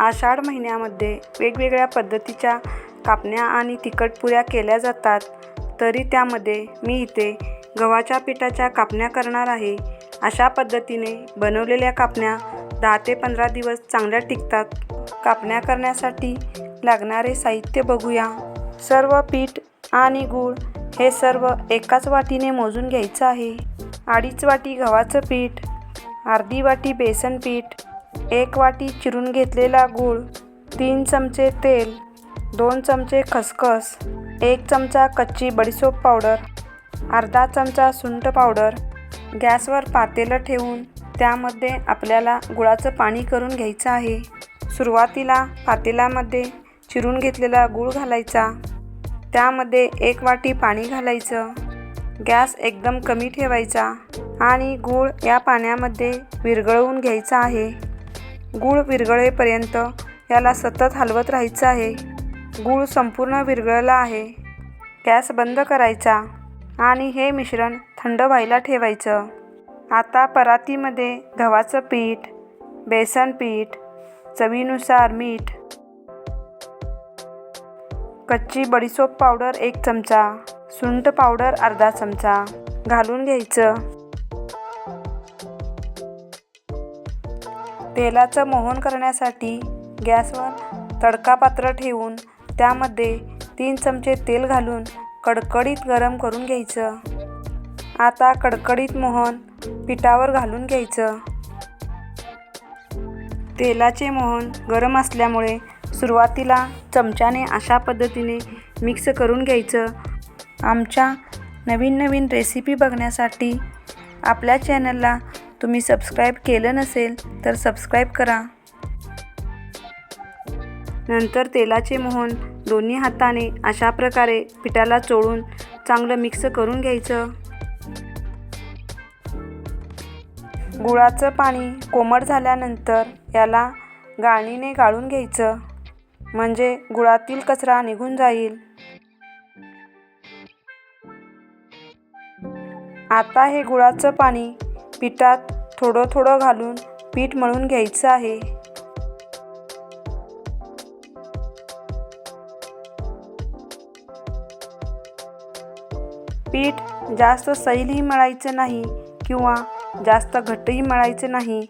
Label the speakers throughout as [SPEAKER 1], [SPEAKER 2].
[SPEAKER 1] आषाढ महिन्यामध्ये वेगवेगळ्या पद्धतीच्या कापण्या आणि तिखटपुऱ्या केल्या जातात. तरी त्यामध्ये मी इथे गव्हाच्या पिठाच्या कापण्या करणार आहे. अशा पद्धतीने बनवलेल्या कापण्या दहा ते पंधरा दिवस चांगल्या टिकतात. कापण्या करण्यासाठी लागणारे साहित्य बघूया. सर्व पीठ आणि गूळ हे सर्व एकाच वाटीने मोजून घ्यायचं आहे. अडीच वाटी गव्हाचं पीठ अर्धी वाटी बेसन पीठ एक वाटी चिरून घेतलेला गूळ तीन चमचे तेल दोन चमचे खसखस एक चमचा कच्ची बडीसोप पावडर अर्धा चमचा सुंठ पावडर. गॅसवर पातेलं ठेवून त्यामध्ये आपल्याला गुळाचं पाणी करून घ्यायचं आहे. सुरुवातीला पातेल्यामध्ये चिरून घेतलेला गूळ घालायचा. त्यामध्ये एक वाटी पाणी घालायचं. गॅस एकदम कमी ठेवायचा आणि गूळ या पाण्यामध्ये विरघळवून घ्यायचा आहे. गूळ विरघळेपर्यंत याला सतत हलवत राहायचं आहे. गूळ संपूर्ण विरघळला आहे. गॅस बंद करायचा आणि हे मिश्रण थंड व्हायला ठेवायचं. आता परातीमध्ये गव्हाचं पीठ बेसन पीठ चवीनुसार मीठ कच्ची बडीसोप पावडर एक चमचा सुंठ पावडर अर्धा चमचा घालून घ्यायचं. तेलाचं मोहन करण्यासाठी गॅसवर तडका पात्र ठेवून त्यामध्ये तीन चमचे तेल घालून कडकडीत गरम करून घ्यायचं. आता कडकडीत मोहन पिठावर घालून घ्यायचं. तेलाचे मोहन गरम असल्यामुळे सुरुवातीला चमच्याने अशा पद्धतीने मिक्स करून घ्यायचं. आमच्या नवीन नवीन रेसिपी बघण्यासाठी आपल्या चॅनलला तुम्ही सबस्क्राईब केलं नसेल तर सबस्क्राईब करा. नंतर तेलाचे मोहन दोन्ही हाताने अशा प्रकारे पिठाला चोळून चांगलं मिक्स करून घ्यायचं. गुळाचं पाणी कोमट झाल्यानंतर याला गाळणीने गाळून घ्यायचं. म्हणजे गुळातील कचरा निघून जाईल. आता हे गुळाचं पाणी पिठात थोडं थोडं घालून पीठ मळून घ्यायचं आहे. पीठ जास्त सैलही मळायचं नाही किंवा जास्त घट्टही मळायचं नाही.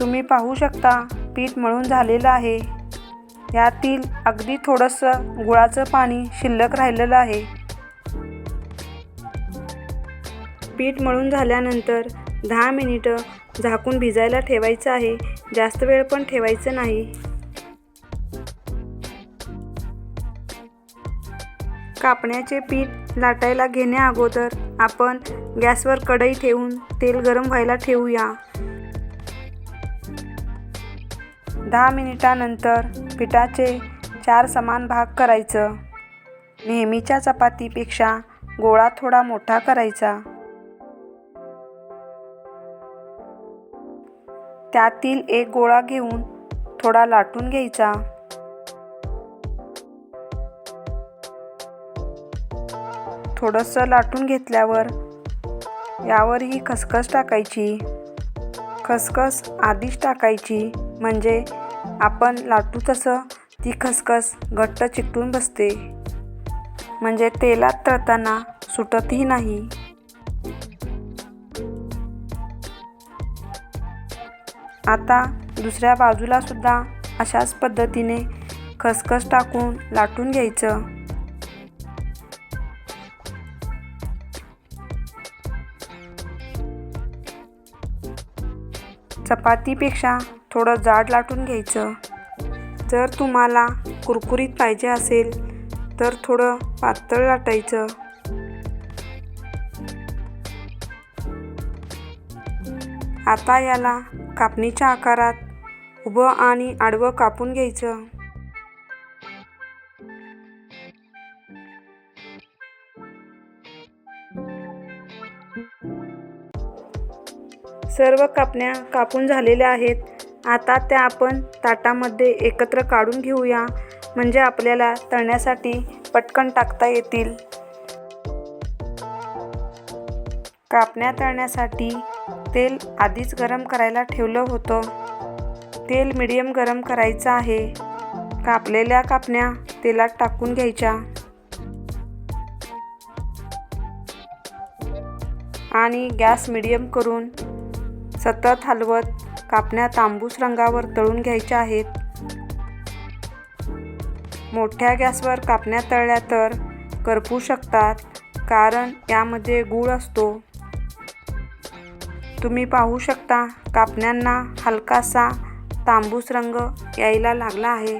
[SPEAKER 1] तुम्ही पाहू शकता पीठ मळून झालेलं आहे. यातील अगदी थोडंसं गुळाचं पाणी शिल्लक राहिलेलं आहे. पीठ मळून झाल्यानंतर दहा मिनिटं झाकून भिजायला ठेवायचं आहे. जास्त वेळ पण ठेवायचं नाही. कापण्याचे पीठ लाटायला घेण्या अगोदर आपण गॅसवर कढई ठेवून तेल गरम व्हायला ठेवूया. दहा मिनिटानंतर पिठाचे चार समान भाग करायचं. नेहमीच्या चपातीपेक्षा गोळा थोडा मोठा करायचा. त्यातील एक गोळा घेऊन थोडा लाटून घ्यायचा. थोडंसं लाटून घेतल्यावर यावर ही खसखस टाकायची. खसखस आधीच टाकायची. म्हणजे आपण लाटू तसं ती खसखस घट्ट चिकटून बसते. म्हणजे तेलात तळताना सुटतही नाही. आता दुसऱ्या बाजूला सुद्धा अशाच पद्धतीने खसखस टाकून लाटून घ्यायचं. चपातीपेक्षा थोडं जाड लाटून घ्यायचं. जर तुम्हाला कुरकुरीत पाहिजे असेल तर थोडं पातळ लाटायचं. आता याला कापणीच्या आकारात उभं आणि आडवं कापून घ्यायचं. सर्व कापण्या कापून झालेल्या आहेत. आता त्या आपण ताटामध्ये एकत्र काढून घेऊया. म्हणजे आपल्याला तळण्यासाठी पटकन टाकता येतील. कापण्या तळण्यासाठी तेल आधीच गरम करायला ठेवलं होतं. तेल मिडियम गरम करायचं आहे. कापलेल्या कापण्या तेलात टाकून घ्यायच्या. आणि गॅस मिडियम करून सतत हलवत कापण्या तांबूस रंगावर तळून घ्यायच्या आहेत. मोठ्या गॅसवर कापण्या तळल्या तर करपू शकतात कारण यामध्ये गूळ असतो. तुम्ही पाहू शकता कापण्यांना हलकासा तांबूस रंग यायला लागला आहे.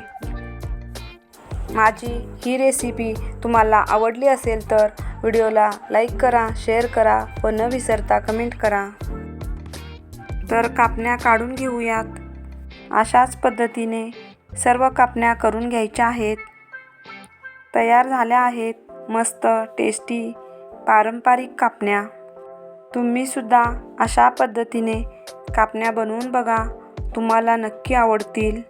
[SPEAKER 1] माझी ही रेसिपी तुम्हाला आवडली असेल तर व्हिडिओला लाईक करा शेअर करा व न विसरता कमेंट करा. तर कापण्या काढून घेऊयात. अशाच पद्धतीने सर्व कापण्या करून घ्यायच्या आहेत. तयार झाल्या आहेत. मस्त टेस्टी पारंपरिक कापण्या. तुम्हीसुद्धा अशा पद्धतीने कापण्या बनवून बघा. तुम्हाला नक्की आवडतील.